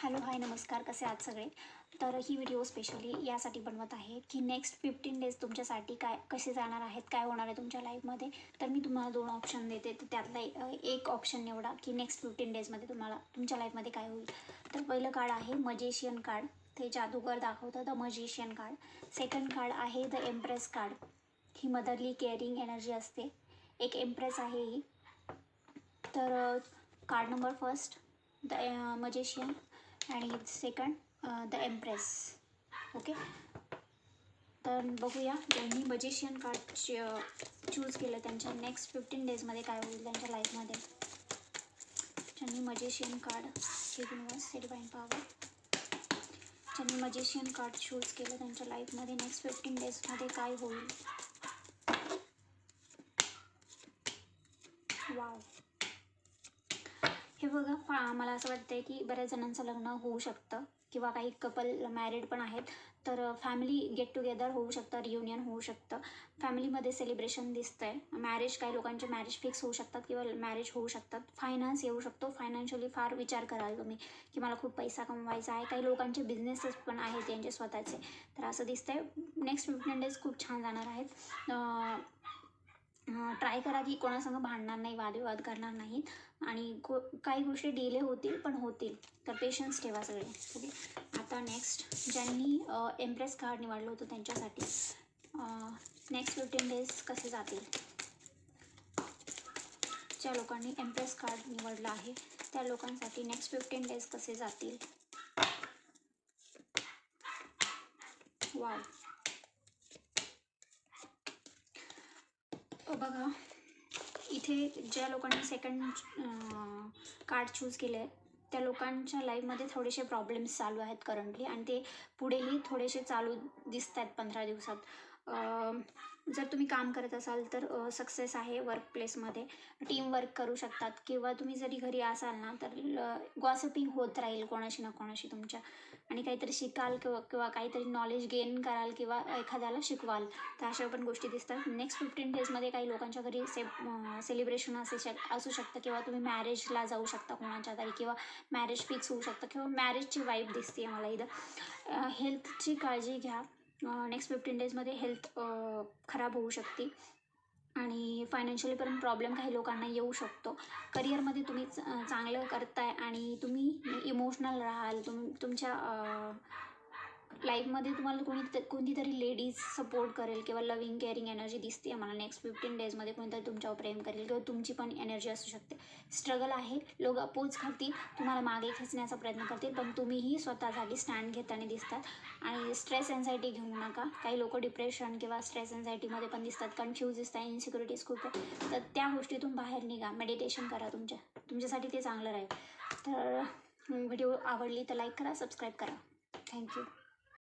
Hello hi नमस्कार. कसे आहात सगळे? तर ही व्हिडिओ स्पेशली यासाठी बनवत आहे की नेक्स्ट फिफ्टीन डेज तुमच्यासाठी काय कसे जाणार आहेत काय होणार आहे तुमच्या लाईफमध्ये तर मी तुम्हाला दोन ऑप्शन देते. तर त्यातला एक ऑप्शन निवडा की नेक्स्ट फिफ्टीन डेजमध्ये तुम्हाला तुमच्या लाईफमध्ये काय होईल. तर पहिलं कार्ड आहे मजेशियन कार्ड ते जादूगर दाखवतं the magician card second card आहे द एम्प्रेस कार्ड ही मदरली केअरिंग एनर्जी असते. एक एम्प्रेस आहे ही. तर card number first the magician आणि सेकंड द एम्प्रेस ओके तर बघूया ज्यांनी मजेशियन कार्ड चूज केलं त्यांच्या नेक्स्ट फिफ्टीन डेजमध्ये काय होईल त्यांच्या लाईफमध्ये ज्यांनी मजेशियन कार्ड हे युनिवर्स डिवाईन पावर ज्यांनी मजेशियन कार्ड चूज केलं त्यांच्या लाईफमध्ये नेक्स्ट फिफ्टीन डेजमध्ये काय होईल? वाव हे बघा फा- मला असं वाटतंय की बऱ्याच जणांचं लग्न होऊ शकतं किंवा काही कपल मॅरिड पण आहेत. तर फॅमिली गेट टुगेदर होऊ शकतं रियुनियन होऊ शकतं. फॅमिलीमध्ये सेलिब्रेशन दिसतं आहे मॅरेज काही लोकांचे मॅरेज फिक्स होऊ शकतात किंवा मॅरेज होऊ शकतात. फायनान्स येऊ शकतो. फायनान्शियली फार विचार कराल तुम्ही की मला खूप पैसा कमवायचा आहे. काही लोकांचे बिझनेसेस पण आहेत त्यांचे स्वतःचे. तर असं दिसतंय. नेक्स्ट फिफ्टीन डेज खूप छान जाणार आहेत. ट्राय करा की कोणासंग भांडणार नाही वादविवाद करणार नाहीत. आणि को काही गोष्टी डिले होतील पण होतील. तर पेशन्स ठेवा सगळे. ओके आता नेक्स्ट ज्यांनी एम्प्रेस कार्ड निवडलं होतं त्यांच्यासाठी नेक्स्ट फिफ्टीन डेज कसे जातील? ज्या लोकांनी एम्प्रेस कार्ड निवडलं आहे त्या लोकांसाठी नेक्स्ट फिफ्टीन डेज कसे जातील? वाव बघा इथे ज्या लोकांनी सेकंड कार्ड चूज केलं आहे त्या लोकांच्या लाईफमध्ये थोडेसे प्रॉब्लेम्स चालू आहेत करंटली आणि ते पुढेही थोडेसे चालू दिसत आहेत पंधरा दिवसात. जर तुम्ही काम करत असाल तर सक्सेस आहे वर्कप्लेसमध्ये टीम वर्क करू शकतात. किंवा तुम्ही जरी घरी असाल ना तर गॉसिपिंग होत राहील कोणाशी ना कोणाशी तुमच्या. आणि काहीतरी शिकाल किंवा किंवा काहीतरी नॉलेज गेन कराल किंवा एखाद्याला शिकवाल तर अशा पण गोष्टी दिसतात. नेक्स्ट फिफ्टीन डेजमध्ये काही लोकांच्या घरी से सेलिब्रेशन असे शक असू शकतं. किंवा तुम्ही मॅरेजला जाऊ शकता कोणाच्या तरी किंवा मॅरेज फिक्स होऊ शकतं. किंवा मॅरेजची वाईफ दिसते मला इथं. हेल्थची काळजी घ्या. नेक्स्ट फिफ्टीन डेजमध्ये हेल्थ खराब होऊ शकते. आणि फायनान्शियली पण प्रॉब्लेम काही लोकांना येऊ शकतो. करिअरमध्ये तुम्ही च- चांगलं करताय आणि तुम्ही इमोशनल राहाल तुम तुमच्या लाईफमध्ये तुम्हाला कोणी त- कोणतीतरी लेडीज सपोर्ट करेल किंवा लविंग केअरिंग एनर्जी दिसते मला नेक्स्ट फिफ्टीन डेजमध्ये कोणीतरी तुमच्यावर प्रेम करेल किंवा तुमची पण एनर्जी असू शकते. स्ट्रगल आहे. लोक अपोज करतील तुम्हाला मागे खेचण्याचा प्रयत्न करतील पण तुम्हीही स्वतःसाठी स्टँड घेताना दिसतात. आणि स्ट्रेस एन्झायटी घेऊ नका. काही लोक डिप्रेशन किंवा स्ट्रेस एन्झायटीमध्ये पण दिसतात. कन्फ्यूज दिसतात इन्सिक्युरिटीज खूप आहे. तर त्या गोष्टीतून बाहेर निघा. मेडिटेशन करा तुमच्या. तुमच्यासाठी ते चांगलं राहील. तर व्हिडिओ आवडली तर लाईक करा सबस्क्राईब करा. थँक्यू